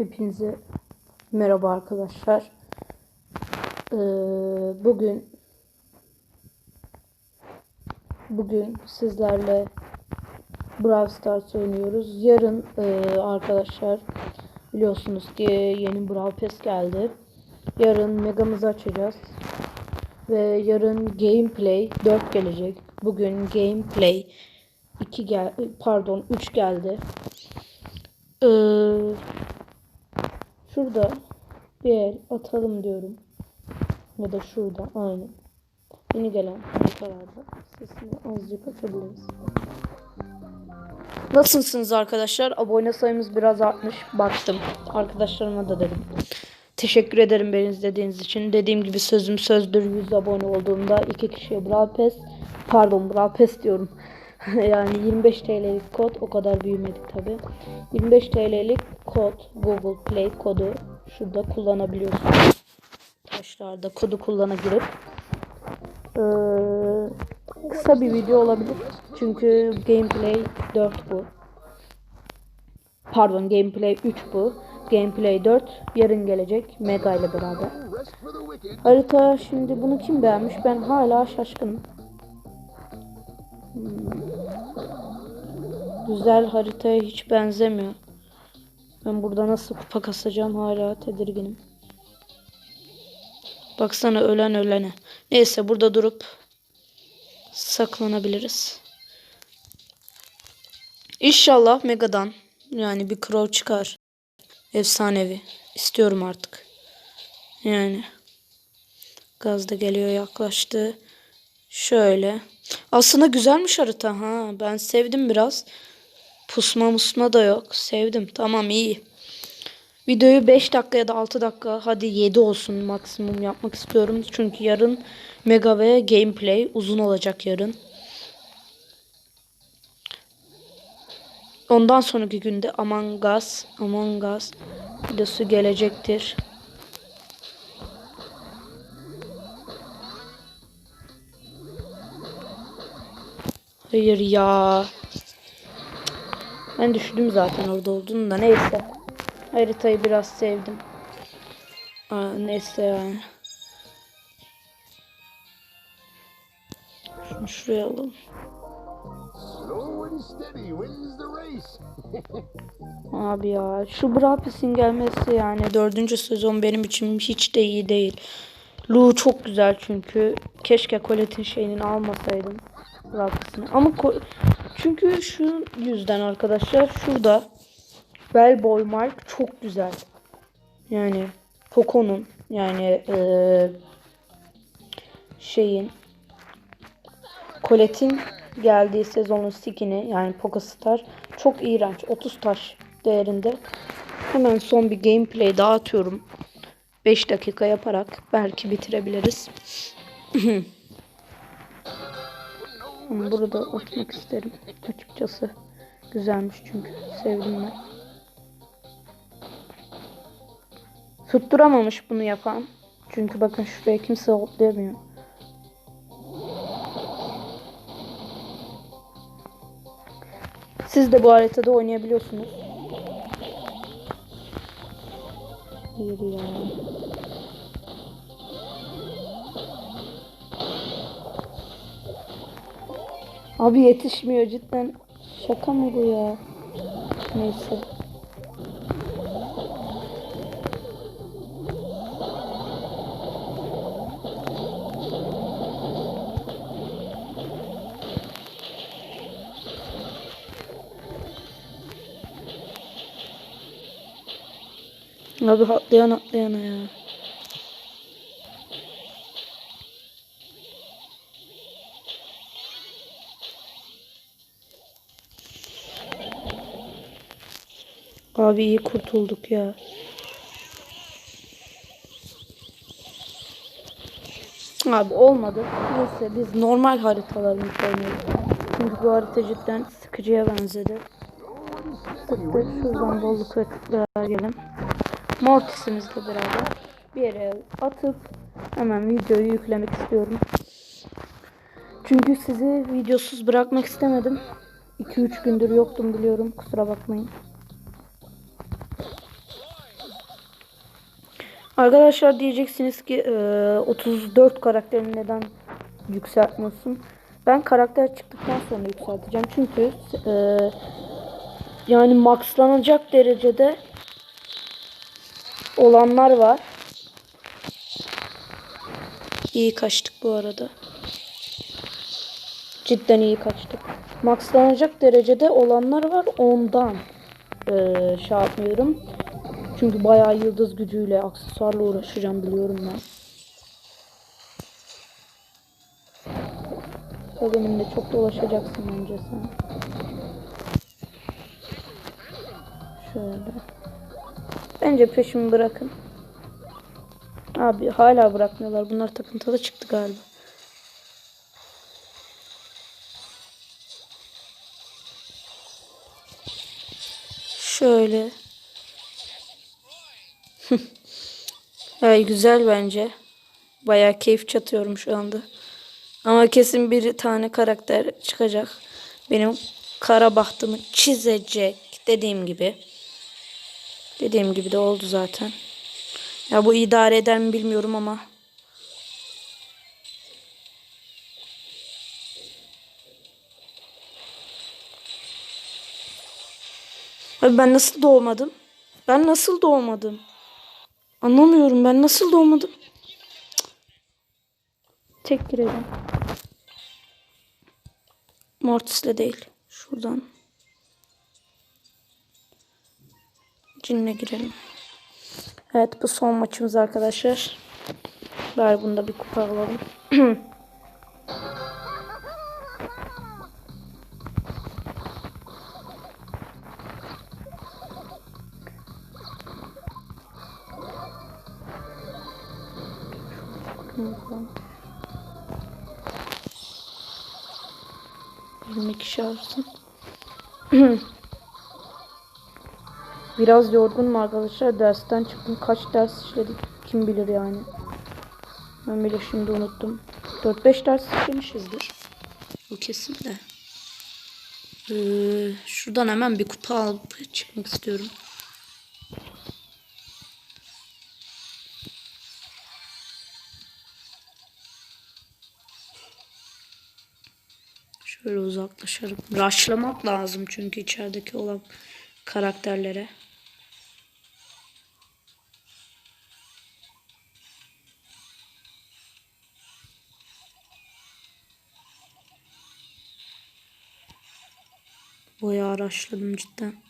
Hepinize merhaba arkadaşlar. Ee, bugün bugün sizlerle Brawl Stars oynuyoruz. Yarın e, arkadaşlar biliyorsunuz ki yeni Brawl Pass geldi. Yarın megamızı açacağız. Ve yarın gameplay 4 gelecek. Bugün gameplay 2 gel pardon 3 geldi. Ee, Şurada bir el atalım diyorum. Ya da şurada aynı. Yeni gelen haritalarda sesini azıcık açabiliriz. Nasılsınız arkadaşlar? Abone sayımız biraz artmış. Baktım. Arkadaşlarıma da dedim. Teşekkür ederim beni izlediğiniz için. Dediğim gibi sözüm sözdür. 100 abone olduğumda iki kişiye Brawl Pass pardon Brawl Pass diyorum. yani 25 TL'lik kod o kadar büyümedik tabi. 25 TL'lik kod Google Play kodu şurada kullanabiliyorsunuz. Taşlarda kodu kullana ee, kısa bir video olabilir. Çünkü gameplay 4 bu. Pardon gameplay 3 bu. Gameplay 4 yarın gelecek Mega ile beraber. Harita şimdi bunu kim beğenmiş? Ben hala şaşkınım. Güzel haritaya hiç benzemiyor. Ben burada nasıl kupa kasacağım hala tedirginim. Baksana ölen ölene. Neyse burada durup saklanabiliriz. İnşallah Mega'dan yani bir Crow çıkar. Efsanevi. İstiyorum artık. Yani. Gaz da geliyor yaklaştı. Şöyle. Aslında güzelmiş harita ha. Ben sevdim biraz. Pusma musma da yok. Sevdim. Tamam iyi. Videoyu 5 dakika ya da 6 dakika hadi 7 olsun maksimum yapmak istiyorum. Çünkü yarın mega ve gameplay uzun olacak yarın. Ondan sonraki günde Among Us, Among Us videosu gelecektir. Hayır ya. Ben düşündüm zaten orada olduğunu da neyse. Haritayı biraz sevdim. Aa, neyse yani. Şunu şuraya alalım. Abi ya şu Brapis'in gelmesi yani dördüncü sezon benim için hiç de iyi değil. Lu çok güzel çünkü. Keşke Colette'in şeyini almasaydım. Brapis'ini. Ama çünkü şu yüzden arkadaşlar şurada Bellboy Mark çok güzel. Yani Poco'nun yani eee, şeyin Colette'in geldiği sezonun skin'i yani Poco Star çok iğrenç. 30 taş değerinde. Hemen son bir gameplay daha atıyorum. 5 dakika yaparak belki bitirebiliriz. Burada atmak isterim açıkçası. Güzelmiş çünkü. Sevdim ben. Tutturamamış bunu yapan. Çünkü bakın şuraya kimse hoplayamıyor. Siz de bu haritada oynayabiliyorsunuz. Hayır ya. Abi yetişmiyor cidden. Şaka mı bu ya? Neyse. Abi atlayan atlayana ya. Abi iyi kurtulduk ya. Abi olmadı. Neyse biz normal haritalarımızı oynuyoruz. Çünkü bu harita cidden sıkıcıya benzedi. Sıktık. Şuradan bolluk ve tıklığa gelin. Mortis'imizle beraber bir yere atıp hemen videoyu yüklemek istiyorum. Çünkü sizi videosuz bırakmak istemedim. 2-3 gündür yoktum biliyorum. Kusura bakmayın. Arkadaşlar diyeceksiniz ki e, 34 karakterini neden yükseltmiyorsun? Ben karakter çıktıktan sonra yükselteceğim. Çünkü e, yani maxlanacak derecede olanlar var. İyi kaçtık bu arada. Cidden iyi kaçtık. Maxlanacak derecede olanlar var ondan eee şey yapmıyorum. Çünkü bayağı yıldız gücüyle aksesuarla uğraşacağım biliyorum ben. Benimle çok dolaşacaksın bence sen. Şöyle. Bence peşimi bırakın. Abi hala bırakmıyorlar. Bunlar takıntılı çıktı galiba. Şöyle. Ay güzel bence. Bayağı keyif çatıyorum şu anda. Ama kesin bir tane karakter çıkacak. Benim kara bahtımı çizecek. Dediğim gibi. Dediğim gibi de oldu zaten. Ya bu idare eder mi bilmiyorum ama. Abi ben nasıl doğmadım? Ben nasıl doğmadım? Anlamıyorum ben nasıl doğmadım? Tek girelim. Mortis'le değil. Şuradan. Cinle girelim. Evet bu son maçımız arkadaşlar. Bari bunda bir kupa alalım. Yirmi kişi alsın. Biraz yorgunum arkadaşlar. Dersten çıktım. Kaç ders işledik kim bilir yani. Ben bile şimdi unuttum. 4-5 ders işlemişizdir. Bu kesin de. Ee, şuradan hemen bir kupa alıp çıkmak istiyorum. Şöyle uzaklaşalım. Rushlamak lazım çünkü içerideki olan karakterlere. Bayağı araştırdım cidden.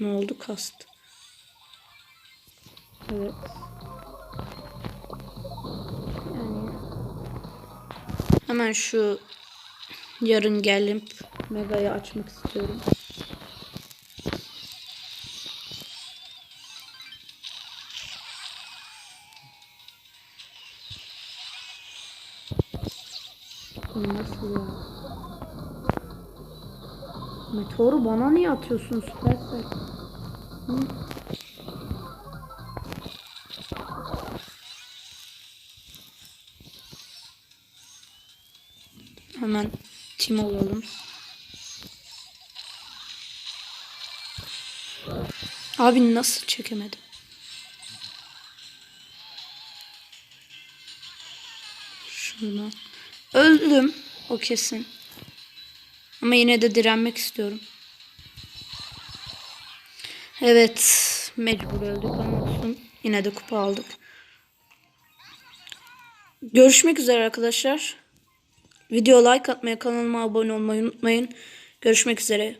Ne oldu kast? Evet. Hemen şu yarın gelip Mega'yı açmak istiyorum. Meteoru bana niye atıyorsun Supercell? Hı? Hemen tim olalım. Abi nasıl çekemedim? Şundan. Öldüm. O kesin. Ama yine de direnmek istiyorum. Evet. Mecbur öldük ama olsun. Yine de kupa aldık. Görüşmek üzere arkadaşlar. Video like atmayı, kanalıma abone olmayı unutmayın. Görüşmek üzere.